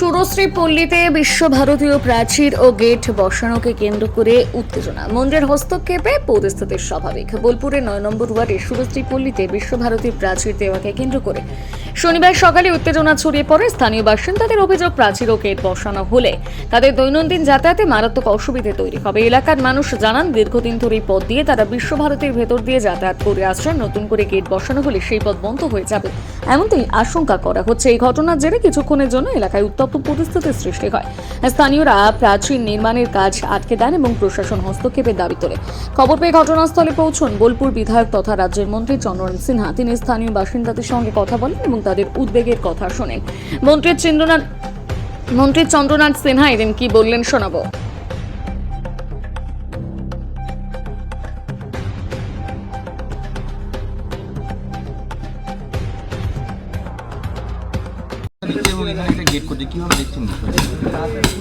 সুরশ্রী পল্লীতে বিশ্বভারতীয় প্রাচীর ও গেট বসানোকে কেন্দ্র করে উত্তেজনা। মন্দিরের হস্তক্ষেপে পরিস্থিতি স্বাভাবিক। বোলপুরে নয় নম্বর ওয়ার্ডে সুরশ্রী পল্লীতে বিশ্বভারতীর প্রাচীর দেওয়াকে কেন্দ্র করে শনিবার সকালে উত্তেজনা ছড়িয়ে পড়ে স্থানীয় বাসিন্দাদের অভিযোগ প্রাচীর ও গেট বসানো হলে। তাদের দৈনন্দিন যাতায়াতে মারাত্মক অসুবিধে তৈরি হবে। এলাকার মানুষ জানান, দীর্ঘদিন ধরে এই পথ দিয়ে তারা বিশ্বভারতীর ভেতর দিয়ে যাতায়াত করে আসছেন। নতুন করে গেট বসানো হলে সেই পথ বন্ধ হয়ে যাবে। এমনটাই আশঙ্কা করা হচ্ছে। এই ঘটনার জেরে কিছুক্ষণের জন্য এলাকায় উত্তপ্ত পরিস্থিতির সৃষ্টি হয়। স্থানীয়রা প্রাচীর নির্মাণের কাজ আটকে দেন এবং প্রশাসন হস্তক্ষেপের দাবি তোলে। খবর পেয়ে ঘটনাস্থলে পৌঁছন বোলপুর বিধায়ক তথা রাজ্যের মন্ত্রী চন্দ্রন সিনহা। তিনি স্থানীয় বাসিন্দাদের সঙ্গে কথা বলেন এবং তাদের উদ্বেগের কথা শোনেন মন্ত্রী চন্দ্রনাথ মন্ত্রী চন্দ্রনাথ সিনহা এদিন কি বললেন শোনাবো।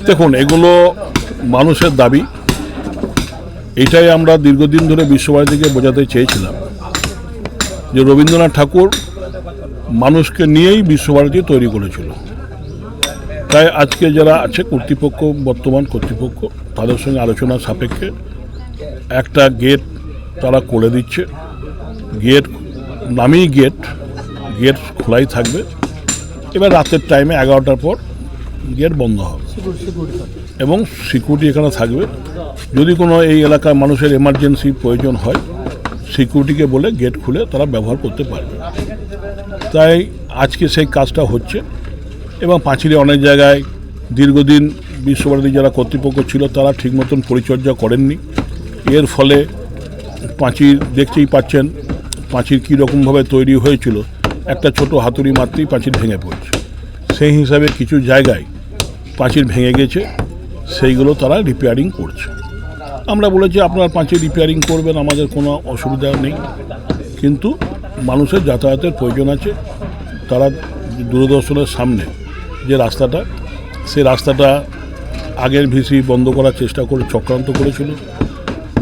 দেখুন, এগুলো মানুষের দাবি। এটাই আমরা দীর্ঘদিন ধরে বিশ্বভারতীকে বোঝাতে চেয়েছিলাম যে রবীন্দ্রনাথ ঠাকুর মানুষকে নিয়েই বিশ্বভারতী তৈরি করেছিল। তাই আজকে যারা আছে কর্তৃপক্ষ, বর্তমান কর্তৃপক্ষ, তাদের সঙ্গে আলোচনা সাপেক্ষে একটা গেট তারা করে দিচ্ছে। গেট নামেই গেট গেট খোলাই থাকবে। এবার রাতের টাইমে এগারোটার পর গেট বন্ধ হবে। এবং সিকিউরিটি এখানে থাকবে। যদি কোনো এই এলাকার মানুষের এমার্জেন্সি প্রয়োজন হয় সিকিউরিটিকে বলে গেট খুলে তারা ব্যবহার করতে পারবে। তাই আজকে সেই কাজটা হচ্ছে এবং পাঁচিলে অনেক জায়গায় দীর্ঘদিন বিশ্বভারতী যারা কর্তৃপক্ষ ছিল তারা ঠিক মতন পরিচর্যা করেননি। এর ফলে পাঁচির দেখতেই পাচ্ছেন পাঁচির কী রকমভাবে তৈরি হয়েছিল। একটা ছোট হাতুড়ি মারতেই পাঁচির ভেঙে পড়ছে। সেই হিসাবে কিছু জায়গায় পাঁচির ভেঙে গেছে, সেইগুলো তারা রিপেয়ারিং করছে। আমরা বলেছি আপনারা পাঁচির রিপেয়ারিং করবেন, আমাদের কোনো অসুবিধা নেই। কিন্তু মানুষের যাতায়াতের প্রয়োজন আছে। তারা দূরদর্শনের সামনে যে রাস্তাটা সে রাস্তাটা আগের ভিসি বন্ধ করার চেষ্টা করে চক্রান্ত করেছিল।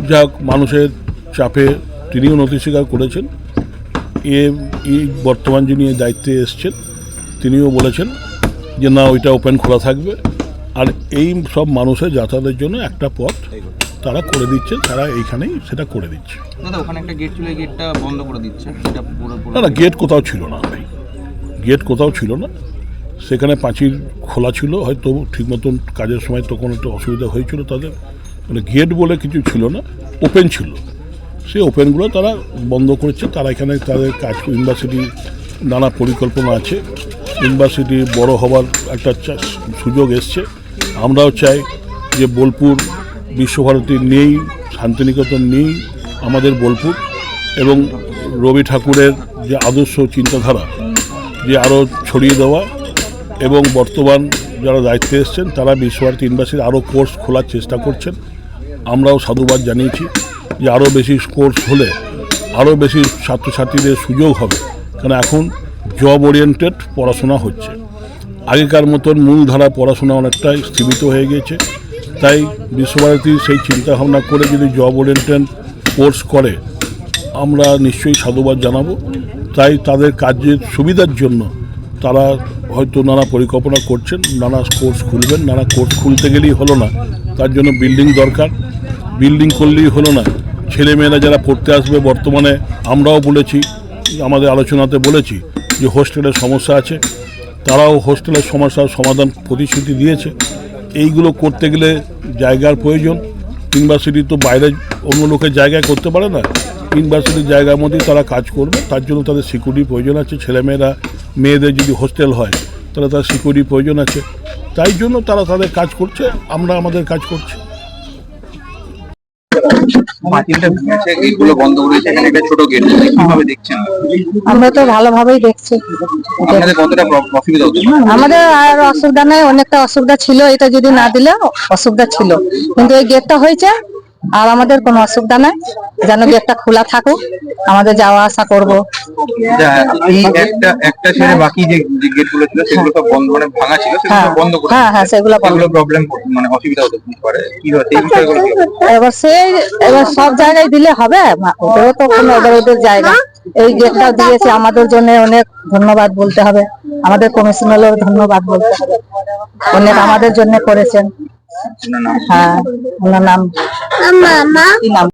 যা মানুষের চাপে তিনিও নথি স্বীকার করেছেন। এ বর্তমান যিনি দায়িত্বে এসছেন, তিনিও বলেছেন যে না, ওইটা ওপেন খোলা থাকবে। আর এই সব মানুষের যাতায়াতের জন্য একটা পথ তারা করে দিচ্ছে তারা এইখানেই সেটা করে দিচ্ছে। দাদা ওখানে একটা গেট ছিল গেটটা বন্ধ করে দিচ্ছে পুরো পুরো না না গেট কোথাও ছিল না ভাই। গেট কোথাও ছিল না। সেখানে পাঁচিল খোলা ছিল হয়তো ঠিক মতন কাজের সময় তখন একটু অসুবিধা হয়েছিল তাদের। মানে গেট বলে কিছু ছিল না ওপেন ছিল। সেই ওপেনগুলো তারা বন্ধ করেছে তারা এখানে তাদের কাজ ইউনিভার্সিটি নানা পরিকল্পনা আছে। ইউনিভার্সিটি বড় হবার একটা সুযোগ এসছে। আমরাও চাই যে বোলপুর বিশ্বভারতী নেই, শান্তিনিকেতন নেই, আমাদের বোলপুর এবং রবি ঠাকুরের যে আদর্শ চিন্তাধারা, যে আরও ছড়িয়ে দেওয়া এবং বর্তমান যারা দায়িত্বে এসছেন, তারা বিশ্বভারতী ইউনিভার্সিটির আরও কোর্স খোলার চেষ্টা করছেন। আমরাও সাধুবাদ জানিয়েছি যে আরও বেশি কোর্স হলে আরও বেশি ছাত্রছাত্রীদের সুযোগ হবে কারণ এখন জব ওরিয়েন্টেড পড়াশোনা হচ্ছে। আগেকার মতন মূলধারা পড়াশোনা অনেকটাই স্থিমিত হয়ে গেছে তাই বিশ্বভারতী সেই চিন্তাভাবনা করে যদি জব ওরিয়েন্টেড কোর্স করে, আমরা নিশ্চয়ই সাধুবাদ জানাব। তাই তাদের কাজের সুবিধার জন্য তারা হয়তো নানা পরিকল্পনা করছেন, নানা কোর্স খুলবেন, নানা কোর্স খুলতে গেলেই হলো না। তার জন্য বিল্ডিং দরকার। বিল্ডিং করলেই হলো না। ছেলেমেয়েরা যারা পড়তে আসবে বর্তমানে, আমরাও বলেছি, আমাদের আলোচনাতে বলেছি যে হোস্টেলের সমস্যা আছে। তারাও হোস্টেলের সমস্যার সমাধান প্রতিশ্রুতি দিয়েছে। এইগুলো করতে গেলে জায়গার প্রয়োজন। ইউনিভার্সিটি তো বাইরে অন্য লোকের জায়গায় করতে পারে না। ইউনিভার্সিটির জায়গার মধ্যেই তারা কাজ করবে। তার জন্য তাদের সিকিউরিটি প্রয়োজন আছে। ছেলেমেয়েরা, মেয়েদের যদি হোস্টেল হয়, তাহলে তার সিকিউরিটি প্রয়োজন আছে। তাই জন্য তারা তাদের কাজ করছে। আমরা আমাদের কাজ করছি। পাঁচিলটা ভেঙেছে এইগুলো বন্ধ করেছে এখানে একটা ছোট গেট কীভাবে দেখছেন? আমরা তো ভালোভাবেই দেখছি। আপনাদের কতটা অসুবিধা হচ্ছে? আমাদের আর অসুবিধা নেই অনেকটা অসুবিধা ছিল এটা যদি না দিলে অসুবিধা ছিল। কিন্তু এই গেটটা হয়েছে আর আমাদের কোনো অসুবিধা নাই। যেন গেটটা খোলা থাকুক আমাদের যাওয়া আসা করব। একটা একটা ছেড়ে বাকি যে যে ছিল সেগুলো সব বন্ধ মানে ভাঙা ছিল সেগুলো হ্যাঁ বন্ধ করে হ্যাঁ হ্যাঁ সেগুলো বন্ধ। প্রবলেম মানে অসুবিধা হতে পারে। কি হচ্ছে বিষয়গুলো এবার সেই এবার সব জায়গায় দিলে হবে? ওদেরও তো কোনো এবার ওদের জায়গা। এই গেটটাও দিয়েছে আমাদের জন্য অনেক ধন্যবাদ বলতে হবে। আমাদের কমিশনারও ধন্যবাদ বলতে হবে। অনেক আমাদের জন্য করেছেন। হ্যাঁ ওনার নাম কি নাম